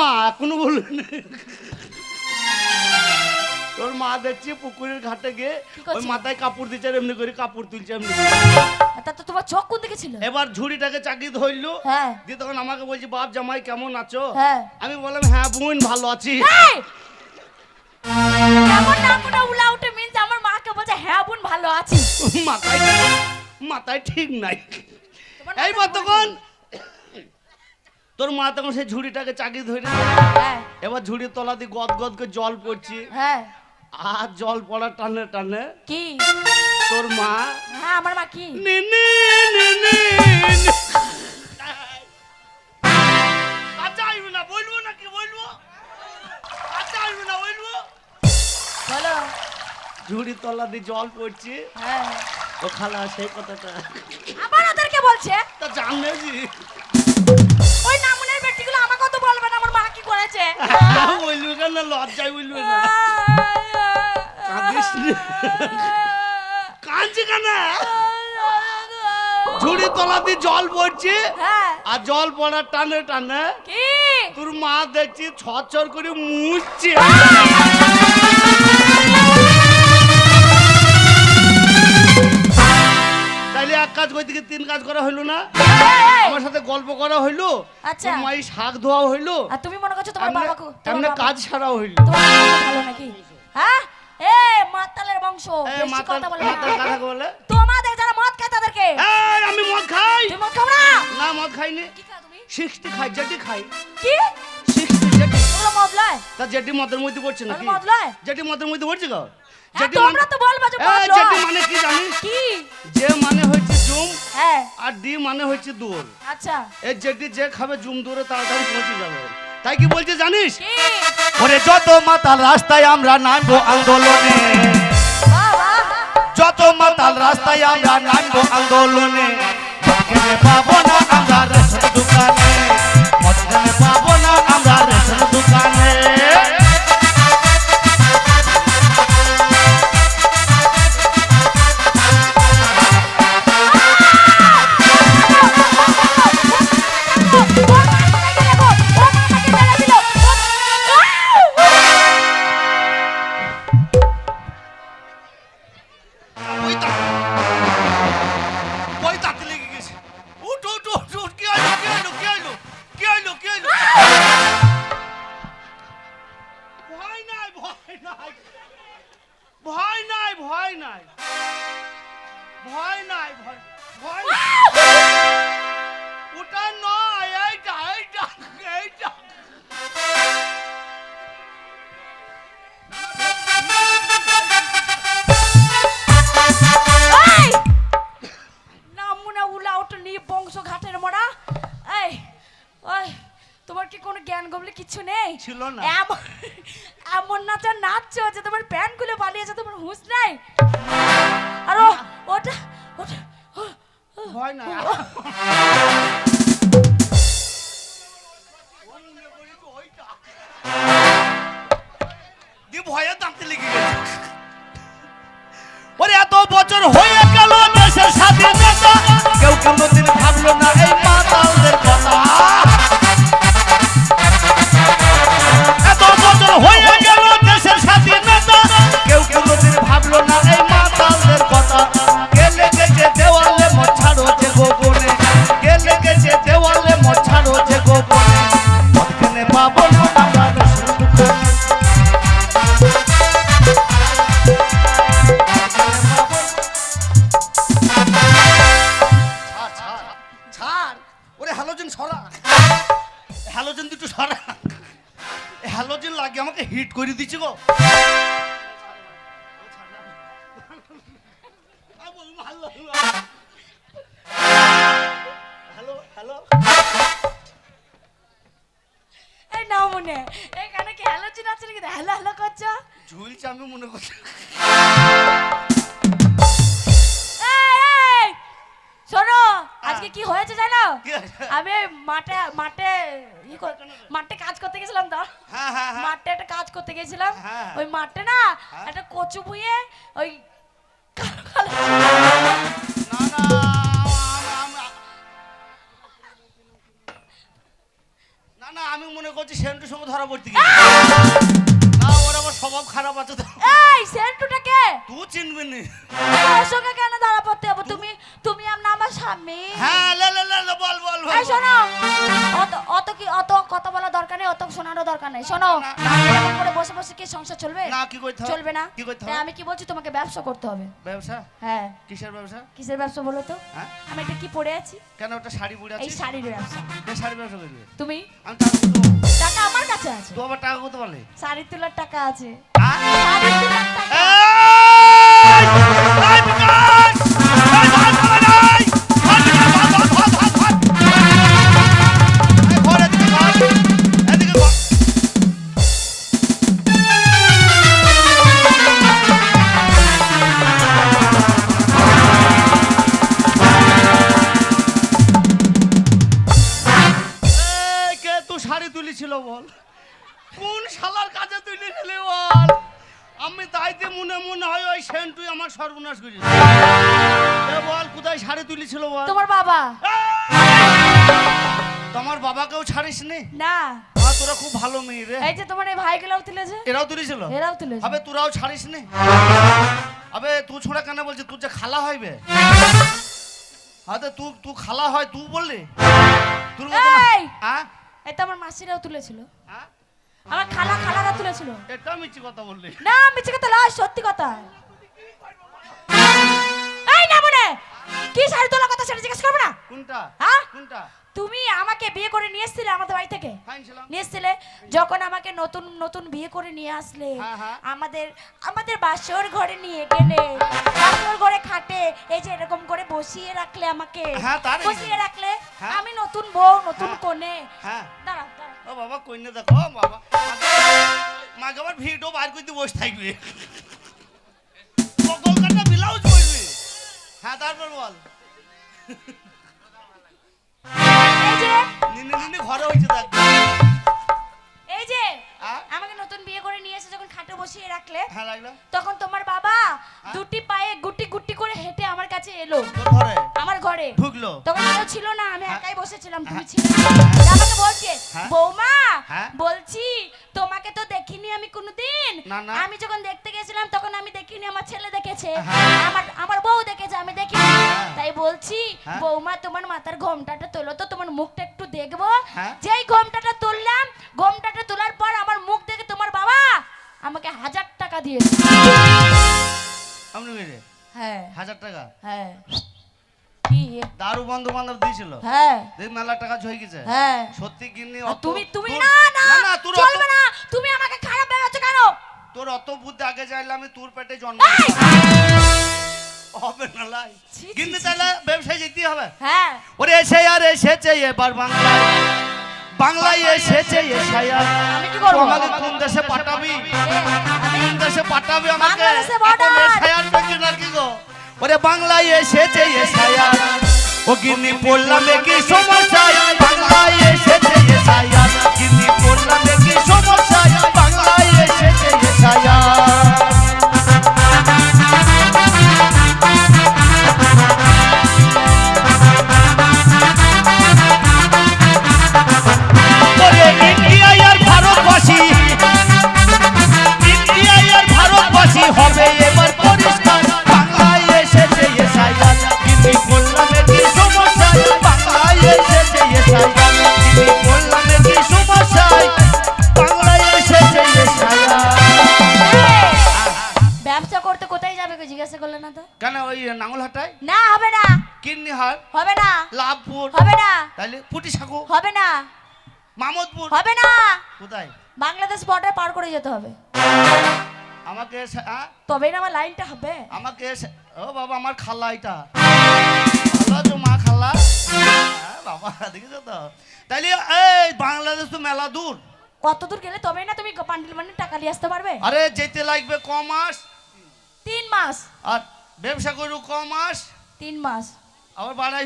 মা এখনও বলুন। তোর মা দেখছি পুকুরের ঘাটে গিয়ে ওই মাথায় কাপড় দিচ্ছে এমনি করে কাপড় তুলছে এমনি। তা তো তোমার চোখ কোন দিকে ছিল? এবার ঝুড়িটাকে চাকরি ধরলো। হ্যাঁ। দিয়ে তখন আমাকে বলছি বাপ জামাই কেমন আছো? হ্যাঁ। আমি বললাম হ্যাঁ বোন ভালো আছি! এমন না কোনো উলা উঠে মিন্স আমার মাকে বলছে হ্যাঁ বোন ভালো আছি। মাথায় মাথায় ঠিক নাই। এইবার তখন তোর মা তখন সেই ঝুড়িটাকে চাকি ধরে হ্যাঁ। এবার ঝুড়ির তলা দিয়ে গদ গদ করে জল পড়ছে। হ্যাঁ। আর জল পড়ার টানে টানে কি? তোর মা হ্যাঁ আমার মা কি? আইবো না বলব না কি বলব? আচ্ছা না বলব? বলো। তলা দিয়ে জল পড়ছে। হ্যাঁ। ও খালা সেই কথাটা। আবার ওদেরকে বলছে? তা ওই মা বললু কেন লজ্জায় বললু না কাঁদিস নে। কেন? ঝুড়ি তলা দিয়ে জল পড়ছে হ্যাঁ। আর জল পড়ার টানে টানে তোর মা দেখছি ছর করে মুছছে। এক কাজ করতে গিয়ে তিন কাজ করা হইল না। আমার সাথে গল্প করা হইল আচ্ছা। মাই শাক ধোয়া হইল আর তুমি মনে করছ তোমার বাবাকে তোমার কাজ ছাড়াও হইল। ভালো নাকি? হ্যাঁ? এ মাতালের বংশ। এই বেশি কথা বলে মাতাল কথা বলে। তোমাদের যারা মদ খায় তাদেরকে। এই আমি মদ খাই। তুমি মদ খাও না? না মদ খাইনি। কি খাও তুমি? সিক্সটি খাই জেটি খাই। কি? তা জেটি মদের মধ্যে পড়ছে নাকি? জেটি মদের মধ্যে পড়ছে গো? হ্যাঁ, জেটি তোমরা মানে- তো বলবা যে এই, জেটি মানে কি জানিস কি? যে মানে হচ্ছে জুম হ্যাঁ। আর ডি মানে হচ্ছে দূর। আচ্ছা। এই জেটি যে খাবে জুম দূরে তাড়াতাড়ি পৌঁছে যাবে। তাই কি বলছে জানিস? ওরে যত মাতাল রাস্তায় আমরা নামবো আন্দোলনে। যত মাতাল রাস্তায় আমরা নামবো আন্দোলনে। পাবো না আমরা নেই না। এমন এমন নাচা নাচছো যে তোমার প্যান্ট খুলে পালিয়েছে তোমার হুঁশ নাই। আর ওটা ওটা ভয় নাই দি ভয়ে দাঁতে লেগে গেছে। ওরে এত বছর হয়ে গেল দেশের স্বাধীনতা। কেউ কোনোদিন ভাবলো না এই ছাড়। ওরে হ্যালোজেন সরা হ্যালোজেন দুটো সরা হ্যালোজেন লাগে আমাকে হিট করে দিচ্ছে গো। Hello hello. এই নাও মনে এখানে কি আছে নাকি? হ্যালো হ্যালো করছ? ঝুলছে আমি মনে করছি। শোনো আজকে কি হয়েছে জানো? আমি মাঠে মাঠে মাঠে কাজ করতে গেছিলাম তো। হ্যাঁ হ্যাঁ হ্যাঁ। মাঠে একটা কাজ করতে গেছিলাম। ওই মাঠে না। একটা কচু ভুঁয়ে ওই না না আম- মনে করছি সেন্টুর সঙ্গে ধরা পড়তে গেছি না ওর আবার স্বভাব খারাপ আছে এই সেন্টুটা কে? তুই চিনবি নি? ওর সঙ্গে কেন ধরা পড়তে হবে? তুমি আমার স্বামী। হ্যাঁ লে লে লে বল বল বল এই শোনো অত অত কি অত কথা বলা দরকার নেই অত শোনারও দরকার নেই। শোনো এরকম করে বসে বসে কি সংসার চলবে? না কি করতে হবে? চলবে না? কি করতে তাই হবে? আমি কি বলছি তোমাকে ব্যবসা করতে হবে। ব্যবসা? হ্যাঁ। কিসের ব্যবসা? কিসের ব্যবসা বলো তো? হ্যাঁ? আমি এটা কি পড়ে আছি? কেন ওটা শাড়ি পরে এই আছিস? শাড়ির ব্যবসা। কে শাড়ি ব্যবসা করবে? তুমি? আমি টাকা আমার কাছে আছে। তুই আবার টাকা কোথায় পারলে শাড়ি তোলার টাকা আছে। হ্যাঁ? শাড়ি তোলার টাকা। এই! এই বিকাশ! এই কোন শালার কাছে তুলে নিলি বল? আমি তাইতে মনে মনে হয় ওই সেন্টুই আমার সর্বনাশ করেছে। বল কোথায় শাড়ি তুলেছিল বল? তোমার বাবা। তোমার বাবাকেও ছাড়িস নি। না তোরা খুব ভালো মেয়ে রে। এই যে তোমার এই ভাইগুলোও তুলেছে? এরাও তুলেছিল? এরাও তুলেছে। আবে তোরাও ছাড়িস নি আবে তুই ছোড়া কেন বলছিস তুই যে খালা হইবে? আরে তুই তুই খালা হয় তুই বললি? তোর না এই! হ্যাঁ? এই আমার মাসিরাও তুলেছিল। হ্যাঁ? আমার খালা খালারা তুলেছিল। এটা মিছি কথা বললি। না মিছে কথা লয় সত্যি কথা। এই না মনে কি শাড়ি তোলার কথা সেটা জিজ্ঞেস করবে না? কোনটা? হ্যাঁ? কোনটা? তুমি আমাকে বিয়ে করে নিয়ে এসেছিলে আমাদের বাড়ি থেকে? নিয়ে এসেছিলে? যখন আমাকে নতুন নতুন বিয়ে করে নিয়ে আসলে হ্যাঁ, হ্যাঁ। আমাদের আমাদের বাসর ঘরে নিয়ে গেলে বাসর ঘরে খাটে এই যে এরকম করে বসিয়ে রাখলে আমাকে হ্যাঁ, বসিয়ে রাখলে হ্যাঁ। আমি নতুন বউ নতুন হ্যাঁ। কোণে হ্যাঁ। দাঁড়াও দাঁড়াও ও বাবা কইনে দেখো বাবা মাকে আবার ভিডিও বার করতে বসে থাকবি কলকাতা ব্লাউজ পরবি হ্যাঁ তারপর বল নিনি নিনি ঘরে হইছে দেখ এই যে? আমাকে নতুন বিয়ে করে নিয়ে এসে যখন খাটে বসিয়ে রাখলে হ্যাঁ লাগল তখন তোমার বাবা? দুটি পায়ে গুটি গুটি করে হেঁটে আমার কাছে এলো ঘরে আমার ঘরে ঢুকলো তখন কেউ ছিল না আমি। একাই বসেছিলাম তুমি হ্যাঁ। ছিলে আমাকে বলছে হ্যাঁ। বৌমা হ্যাঁ। বলছি তোমাকে তো দেখিনি আমি যখন দেখতে গেছিলাম তখন আমি দেখিনি আমার ছেলে দেখেছে। হ্যাঁ। আমার আমার বউ দেখেছে আমি দেখিনি। হ্যাঁ। তাই বলছি হ্যাঁ। বৌমা তোমার মাথার ঘোমটাটা তোলো তো তোমার মুখটা একটু দেখব। যেই ঘোমটাটা তুললাম ঘোমটাটা তোলার পর আমার মুখ দেখে তোমার বাবা আমাকে হাজার টাকা দিয়েছে। হ্যাঁ। হাজার টাকা? হ্যাঁ। দারু বন্ধু বান্ধব দিয়েছিল? হ্যাঁ। দেখ মেলা টাকা ঝই গেছে। হ্যাঁ। সত্যি কিনে তুমি তুমি না না না চলবে না। তুমি আমাকে তোর অত বুদ্ধি আগে চাইলে আমি তোর পেটে জন্ম হবে না লাই। কিন্তু তাহলে ব্যবসায় যেতে হবে। হ্যাঁ। ওরে এসে আর এসেছে এবার বাংলায়। বাংলায় এসেছে এসায়া আমি কি করব? আমাকে কোন দেশে পাঠাবি? কোন দেশে পাঠাবি? আমাকে? এসায়ার পেছনে আর কি গো? ওরে বাংলায় এসেছে এসায়া ও গিন্নি পড়লাম কি সমস্যা? জিজ্ঞাসা করলে না তো? কেন ওই নাঙ্গলহাটায় না হবে না। কিন্নি হাট হবে না। লাভপুর? হবে না। তাহলে পুটি সাঁকু হবে না। মামদপুর? হবে না। কোথায়? বাংলাদেশ বর্ডার পার করে যেতে হবে। আমাকে? তবেই না আমার লাইনটা হবে। আমাকে ও বাবা আমার খালা এটা। ভালো আছো মা খালা বাবা দেখেছ তো? তাইলে এই বাংলাদেশ তো মেলা দূর। কত দূর গেলে তবেই না তুমি পান্ডিল বান্ডিল টাকা নিয়ে আসতে পারবে? আরে যেতে লাগবে ক মাস? তিন মাস। আর ব্যবসা করু ক মাস? তিন মাস। আবার বাড়াই